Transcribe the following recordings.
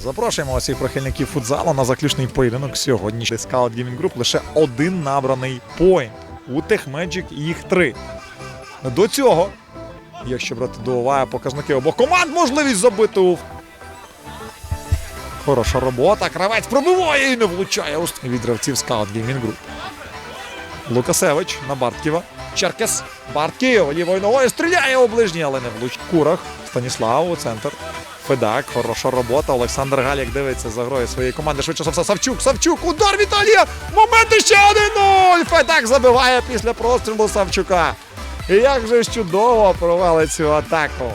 Запрошуємо усіх прихильників футзалу на заключний поєдинок сьогодні. Scout Gaming Group лише один набраний поінт. У Techmagic їх три. До цього, якщо брати до уваги показники обох команд, можливість забити у. Хороша робота. Кравець пробиває і не влучає у ст- від гравців Scout Gaming Group. Лукасевич на Бартківа. Черкес. Бартків лівою ногою стріляє у ближній, але не влучить. Курах. Станіслав у центр. Федак, хороша робота. Олександр Галік дивиться за грою своєї команди. Швидше все, Савчук, Савчук, удар Віталія! Момент ще 1-0! Федак забиває після прострілу Савчука. І як же чудово провели цю атаку.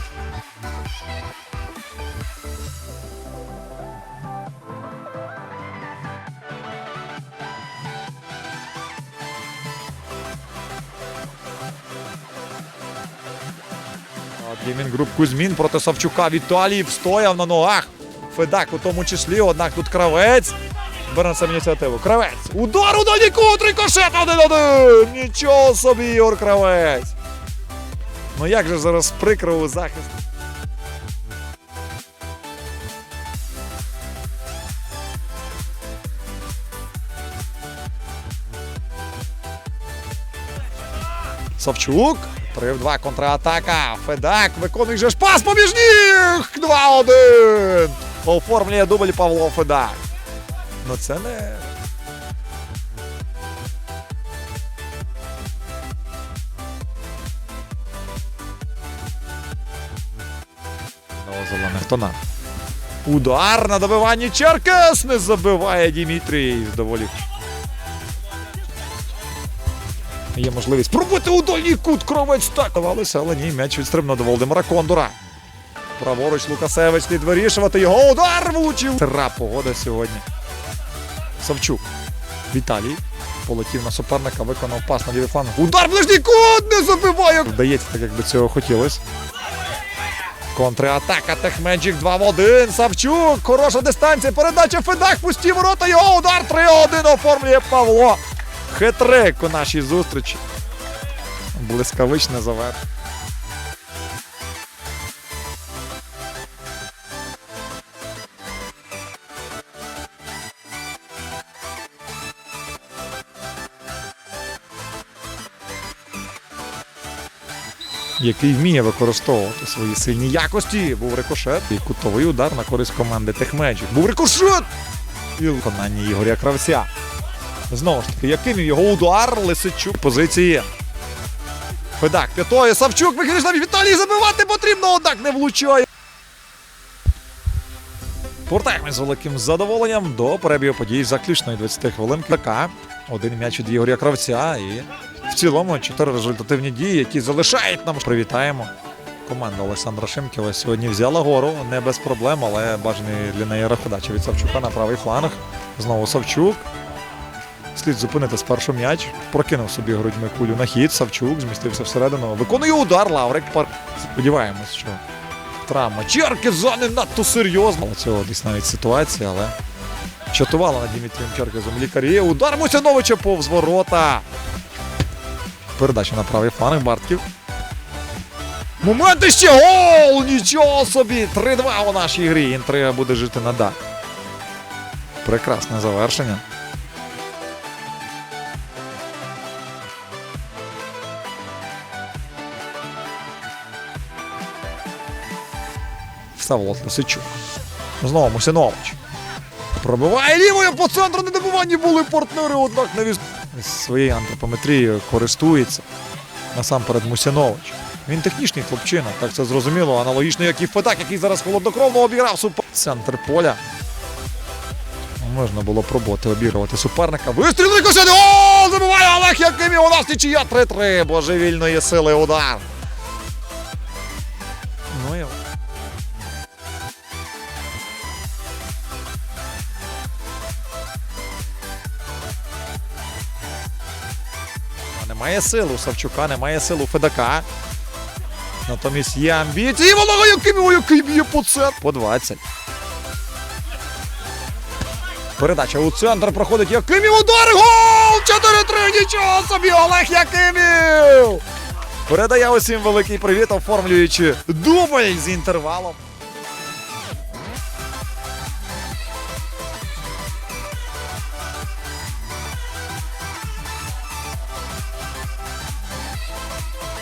Геймінг груп Кузьмін проти Савчука. Віталій встояв на ногах. Федак у тому числі, однак тут кравець. Бере на себе ініціативу. Кравець. Удар у дальній кут, рикошет 1-1. Нічого собі, Ігор Кравець. Ну як же зараз прикро у захист. Савчук. 3 в 2 контратака. Федак виконує же ж пас поміж ніг. 2-1. Оформлює дубль Павло Федак. Ну це не. Зелених. Удар на добиванні Черкес не забиває Дімітрій. Доволі Є можливість пробити у дальній кут кровець так. Давалося, але ні, м'яч відстрибнув до Володимира Кондура. Праворуч Лукасевич слід вирішувати. Його удар влучив. Тра погода сьогодні. Савчук. Віталій. Полетів на суперника, виконав пас на лівий фланг. Удар ближній кут не забиває. Вдається, так як би цього хотілося. Контратака Техмеджик 2 в 1. Савчук. Хороша дистанція. Передача Федак. Пусті ворота. Його удар 3-1 оформлює Павло. Хитрик у нашій зустрічі. Блискавичне завершення. Який вміє використовувати свої сильні якості. Був рикошет і кутовий удар на користь команди Техмеджик. Був рикошет! І виконання Ігоря Кравця. Знову ж таки, яким його удар Лисичук позиції. Федак п'ятою. Савчук вихідний штаб. Віталій забивати потрібно, однак не влучає. Повертаємось з великим задоволенням до перебігу подій заключної 20 хвилин. Така один м'яч від Ігоря Кравця і в цілому чотири результативні дії, які залишають нам. Привітаємо. Команда Олександра Шимківа сьогодні взяла гору не без проблем, але бажаний для неї передача від Савчука на правий фланг. Знову Савчук. Слід зупинити спершу м'яч. Прокинув собі грудьми кулю на хід. Савчук змістився всередину. Виконує удар. Лаврик. Пар... Сподіваємось, що травма. Черки зони надто серйозно. Цього десь навіть ситуація, але чатувала над Дімітрієм Черкезом лікарі. Удар Мусяновича повз ворота. Передача на правий фланг Бартків. Момент і ще гол! Нічого собі! 3-2 у нашій грі. Інтрига буде жити надалі. Прекрасне завершення. Всаволод Лисичук. Знову Мусянович. Пробиває лівою по центру на добиванні були партнери, однак не віз... своєю антропометрією користується. Насамперед Мусянович. Він технічний хлопчина, так це зрозуміло. Аналогічно, як і Федак, який зараз холоднокровно обіграв супер. Центр поля. Можна було пробувати обігрувати суперника. Вистріл Рикошет! О, забиває Олег Якимів! У нас нічия 3-3. Божевільної сили удар. Немає сил у Савчука, немає сил у Федака. Натомість є амбіції. Волога Якимів, який б'є по центру. По 20. Передача у центр проходить Якимів. Удар! Гол! 4-3! Нічого собі! Олег Якимів! Передає усім великий привіт, оформлюючи дубль з інтервалом.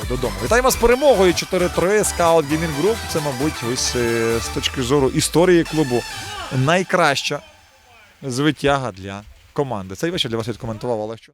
Додому. Вітаємо з перемогою 4-3 Scout Gaming Group. Це, мабуть, ось е, з точки зору історії клубу найкраща звитяга для команди. Цей вечір для вас відкоментував Олег Чу.